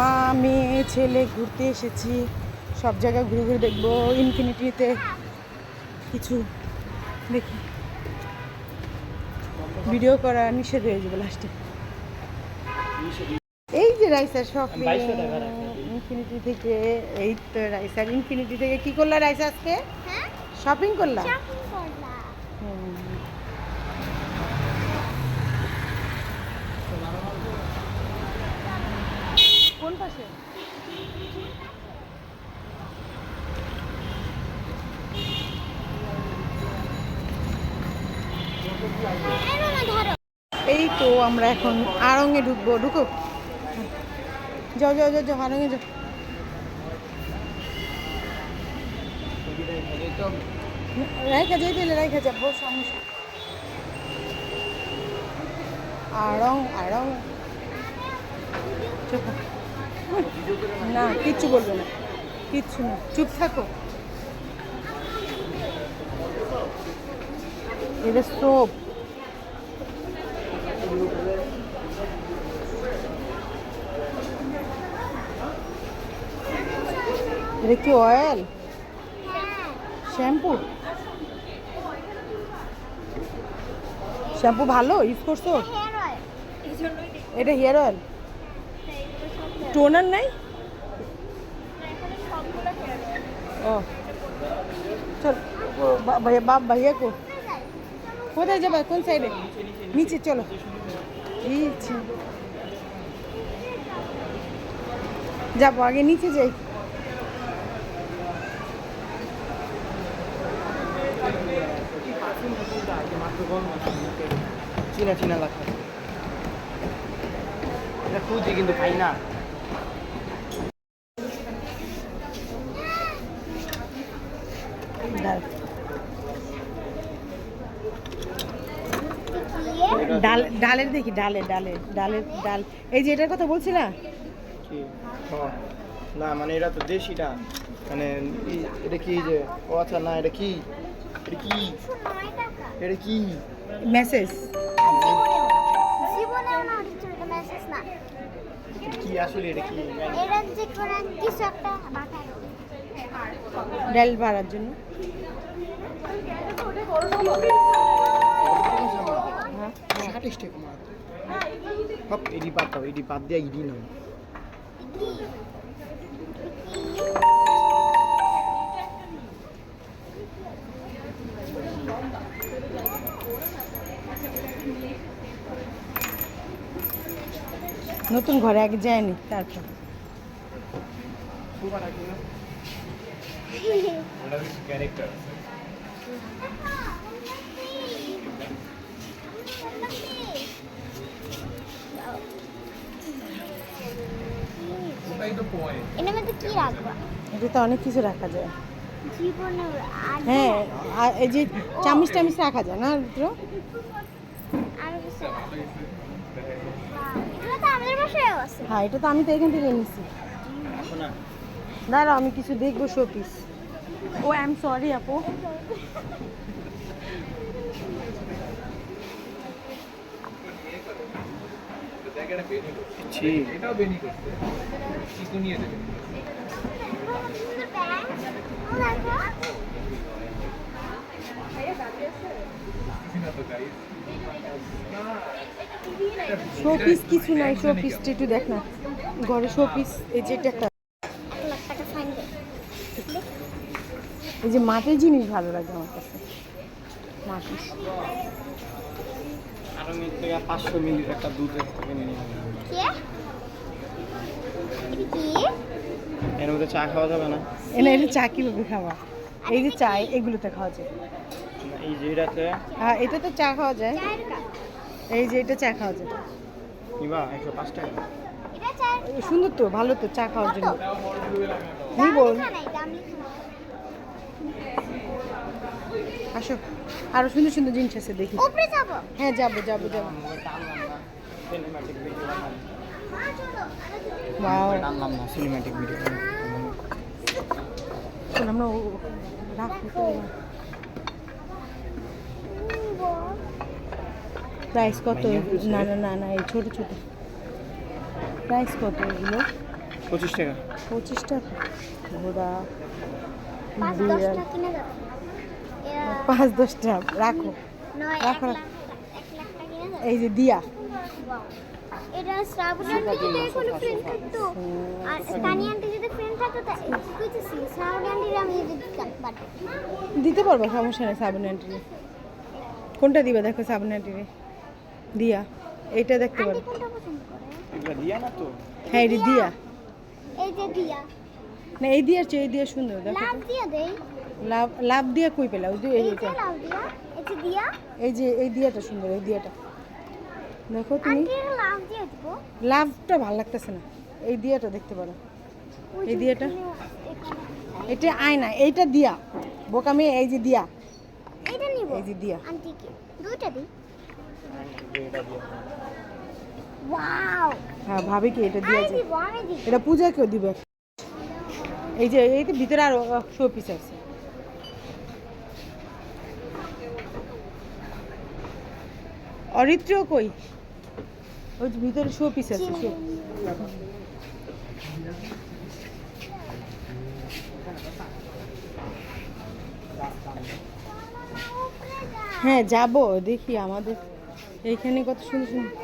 মা মেয়ে ছেলে ঘুরতে এসেছি। সব জায়গায় ঘুরে ঘুরে দেখব ইনফিনিটিতে কিছু দেখি। ভিডিও করা নিষেধ হয়ে যাবে লাস্টে এই যে রাইসার শপিং ইনফিনিটি থেকে এই তো রাইসার ইনফিনিটি থেকে কি করলা রাইসা আজকে? হ্যাঁ? শপিং করলা? শপিং করলাম হুম। কোন পাশে এনো না ধরো এই তো আমরা এখন আড়ঙে ঢুকবো ঢুকো যাও যাও যাও যাও, আড়ঙে যাও। রাইখা যাই দিলে রাইখা যাব সমস্যা আড়ং আড়ং। না, কিচ্ছু বলবে না। কিচ্ছু না। চুপ থাকো। এটা সোপ এটা কি অয়েল শ্যাম্পু শ্যাম্পু ভালো? ইউজ করছ? এটা হেয়ার অয়েল টোনার নাই? ও। চল ভাইয়া বাপ ভাইয়া কো কোথায় যাবে কোন সাইডে নিচে চলো। যাব আগে নিচে যাই। চিনা চিনা লাগছে। এটা খুঁজি কিন্তু পাই না। ডাল। ডালের দেখি ডালে ডালে ডালের ডাল। এই যে এটার কথা বলছি না। না মানে এটা তো দেশি দেশিটা মানে এটা কি যে ও আচ্ছা না এটা কি? এটা কি? এটা কি মেসেজ জীবনেও না কিছু এটা মেসেজ না কি আসলে এটা কি এটা যে করে কিছু একটা বাটায় ডাল জন্য হ্যাঁ ষাট টাকা মাত্র হপ এডি পাত দাও এডি পাত দিয়া ইডি নাও নতুন ঘরে, আগে যায়নি, তারপর। এটাতে অনেক কিছু রাখা যায়। হ্যাঁ এই যে চামিচ টামিচ রাখা যায় না, রুদ্র আর কিছু এগুলো তো আমাদের বাসায়ও আছে হ্যাঁ এটা তো আমি তো এখান থেকে নিয়েছি দাঁড়াও আমি কিছু দেখব show piece oh I am sorry আপু। ছি। এটাও বেনি করছে চিকু নিয়ে দেবে না তো গাইস শোপিস কিছু নাই শোপিসটা একটু দেখ না। ঘরে শোপিস এই যে এটা একটা এক লাখ টাকা ফাইন দে এই যে মাটির জিনিস ভালো লাগে আমার কাছে। মিনিট পাঁচশো মিলির একটা দুধের থেকে নিয়ে নিলাম। কে? এটা কি? এর মধ্যে চা খাওয়া যাবে না? এনে এটা চা কীভাবে খাওয়া? এই যে চা এগুলোতে খাওয়া যায়। এই যে এটাতে হ্যাঁ এটা তো চা খাওয়া যায়। এই যে এটা চা খাওয়া যায়। নিবা? একশো পাঁচ টাকা। সুন্দর তো ভালো তো চা খাওয়ার জন্য। নাই। আসো আরও সুন্দর সুন্দর জিনিস আছে দেখি। উপরে যাব। হ্যাঁ যাব যাব যাব। সিনেম্যাটিক ভিডিও মা চলো বাও আনলাম না সিনেম্যাটিক ভিডিও আমরা ও- রাখব তো প্রাইস কত? না না না না এই ছোট ছোট। প্রাইস কত এগুলো? পঁচিশ টাকা। পঁচিশ টাকা? ঘোড়া পাঁচ বিড়াল। দশটা কিনে পাঁচ দশটা রাখো। রাখো, এই যে দিয়া. এটা শ্রাবণ আন্টি যদি এখনও ফ্রেন্ড থাকতো আর তানি আন্টি যদি ফ্রেন্ড থাকতো তা কইতেছি শ্রাবণ আন্টির আমি যদি দিতে পারব সমস্যা নেই সাবন আন্টিরে। কোনটা দিবে দেখো সাবন আন্টিরে? দিয়া এইটা দেখতে পারো। কোনটা পছন্দ করে? এগুলো দিয়া না তো? হ্যাঁ এটি দিয়া। এই যে দিয়া। না এই দিয়ার চেয়ে এই দিয়া সুন্দর দেখো। লাভ দিয়া দেই। লাভ লাভ দিয়া কই পেলা? ওই যে এই যে এইটা লাভ দিয়া এই যে দিয়া। এই যে এই দিয়াটা সুন্দর এই দিয়াটা। দেখো তুমি। লাভ দিয়ে দিব। লাভটা ভালো লাগতেছে না। এই দিয়াটা দেখতে পারো। এই দিয়াটা? এটা আয়না এইটা দিয়া। বোকা মেয়ে এই যে দিয়া। এইটা নিব। এই যে দিয়া। দুইটা দিই। হ্যাঁ ভাবি কি এটা দিয়া যে দিব আমি দিব এটা এই যে এই যে ভিতরে আরও শো পিস আছে। অরিত্র কই? ওই ভিতরে শো পিস আছে। হ্যাঁ যাব দেখি আমাদের। এইখানে কত সুন্দর সুন্দর।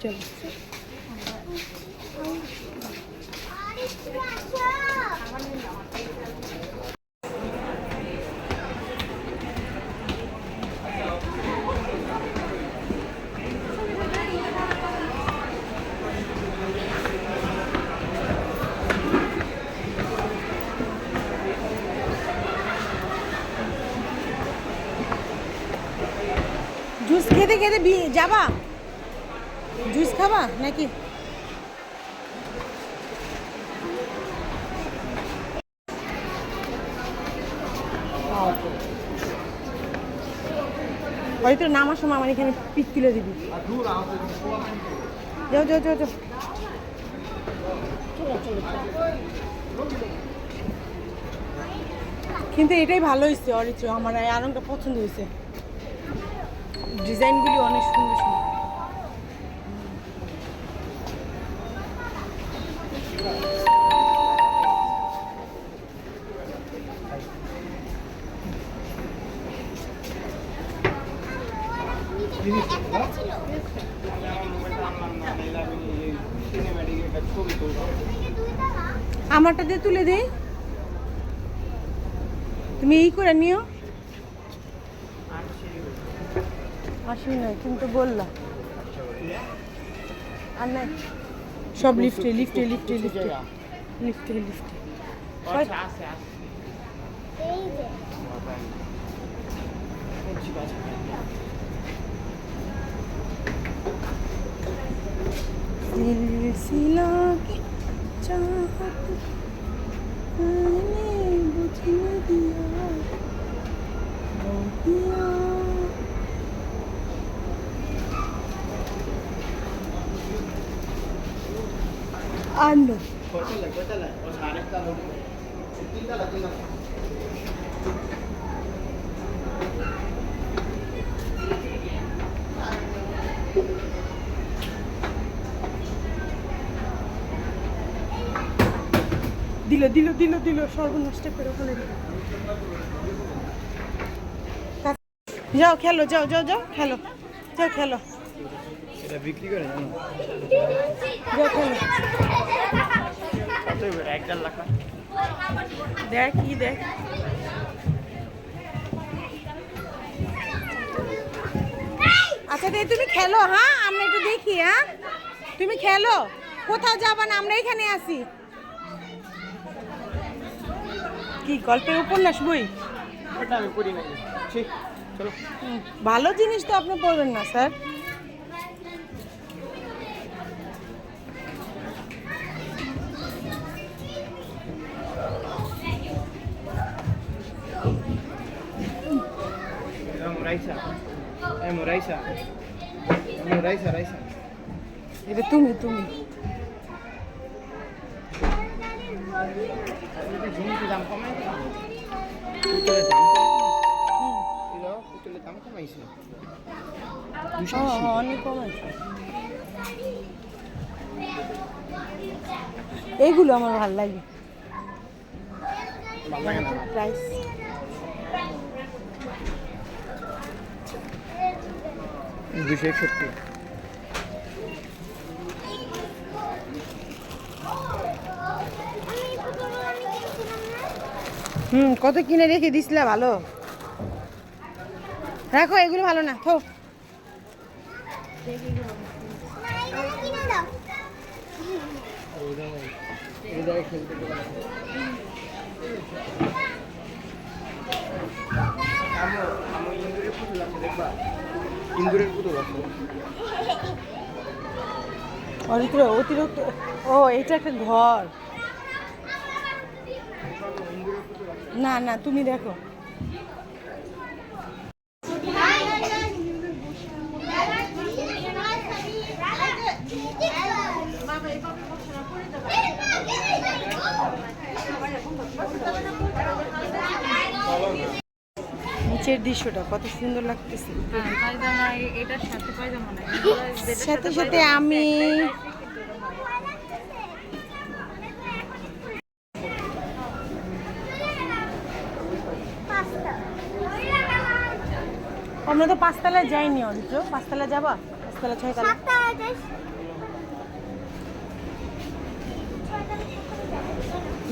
চলো। জুস খেতে খেতে যাবা? জুস খাবা নাকি? হয়তো নামার সময় আমার এখানে পিক তুলে দিবি। যাও যাও যাও যাও। কিন্তু এটাই ভালো হয়েছে, অরিত্র, আমার আরংটা পছন্দ হয়েছে। ডিজাইনগুলি অনেক সুন্দর সুন্দর। আমারটা দিয়ে তুলে দেই তুমি এই করে নিও। আসি নাই কিন্তু বললা আর নাই। সব লিফটে লিফটে লিফটে লিফটে। লিফটে লিফটে। আচ্ছা আছে তিনতলা দিল দিল দিল দিল সর্বনষ্ট করে ওখানে যাও খেলো যাও যাও যাও খেলো যাও খেলো। এটা বিক্রি করে জানো? যাও খেলো। কত এক দেড় লাখ দেখ কি দেখ। আচ্ছা তাই তুমি খেলো হ্যাঁ? আমরা একটু দেখি হ্যাঁ? তুমি খেলো? কোথাও যাবা না আমরা এখানে আসি কি গল্পের উপন্যাস বই? ওটা আমি পড়ি নাকি ঠিক চলো। ভালো জিনিস তো আপনি পড়বেন না sir. Raisa M Raisa M Raisa Raisa এটা তুমি তুমি দাম কমাই পুতুলের দাম কমাইছে অনেক কম এইগুলো আমার ভালো লাগে ভালো লাগে না প্রাইস দুশো একষট্টি হুম কত কিনে রেখে দিছিলা? ভালো। রাখো এগুলো ভালো না থো। দেখবা? ইন্দুরের পুতুল আছে অরিত্র অতিরিক্ত ও এটা একটা ঘর। না না তুমি দেখো। নিচের দৃশ্যটা কত সুন্দর লাগতেছে। হ্যাঁ সাথে সাথে আমি আমরা তো পাঁচতলায় যাইনি অরিত্র পাঁচতলা যাবা? পাঁচতলা ছয়তলা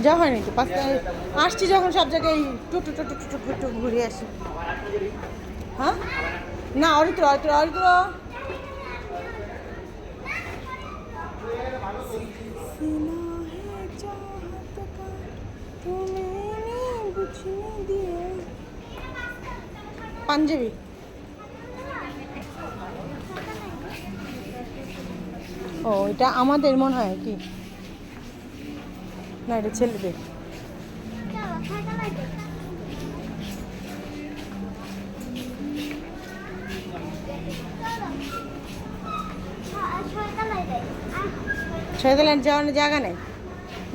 যাওয়া হয়নি তো? পাঁচতলায় আসছি যখন সব জায়গায় টুটু টুটু টুটু টুটু ঘুরে আসি। হ্যাঁ? না, অরিত্র অরিত্র অরিত্র। পাঞ্জাবি। ও, এটা আমাদের মনে হয় কি? না, এটা ছেলেদের। ছয়তলার যাওয়ার জায়গা নেই।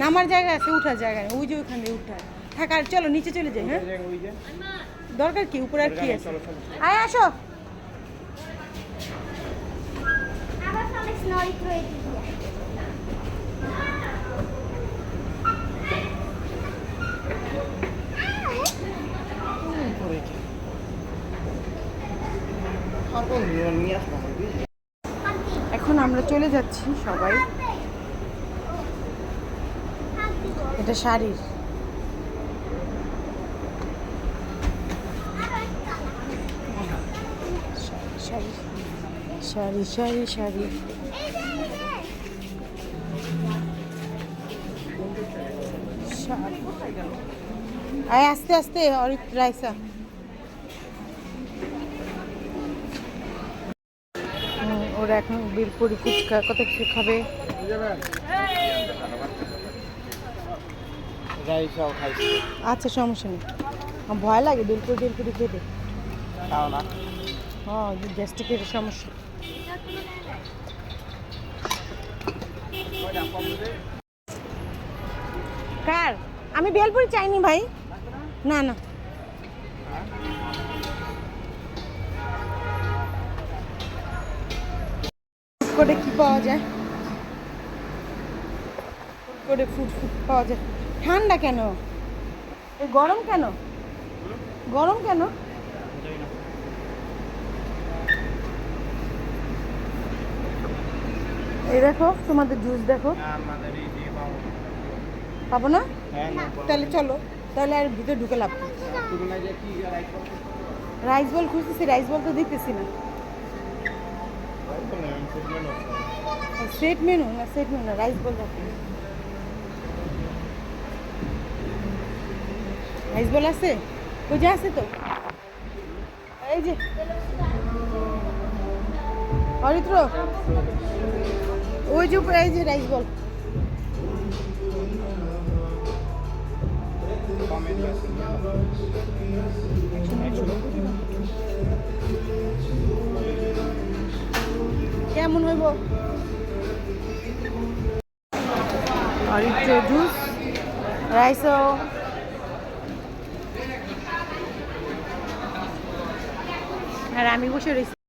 নামার জায়গা আছে, উঠার জায়গা নেই। ওই যে ওইখান উঠার। থাক, আর চলো, নিচে চলে যাই হ্যাঁ? দরকার কি? উপরে আর কি আছে? আয়, আসো। এখন আমরা চলে যাচ্ছি সবাই। এটা শাড়ির। শাড়ি শাড়ি শাড়ি আয়, আস্তে আস্তে, অরিত রাইসা। ওরা এখন বিলপুরি ফুচকা কত কিছু খাবে? রাইসাও খাইছি। আচ্ছা সমস্যা নেই। আমার ভয় লাগে বিলপুরি টিলপুরি খেতে। তাও না? হ্যাঁ গ্যাস্ট্রিকের সমস্যা। কার? আমি বেলপুরি চাইনি ভাই। না না। করে কি পাওয়া যায়? করে ফুড ফুড পাওয়া যায়। ঠান্ডা কেন? গরম কেন? গরম কেন? এই দেখো তোমাদের জুস দেখো। পাবো না? তাহলে চলো তাহলে আর ভিতরে ঢুকে লাভ রাইস বল খুঁজতেছি রাইস বল তো দেখতেছি না। সেট মেনু না সেট মেনু না রাইস বল রাখি রাইস বল আছে? ওই আছে তো? এই যে। অরিত্র, ওই যে এই যে রাইস বল। কেমন হইব? অরিত্র জুস রাইসও আর আমি বসে রয়েছি।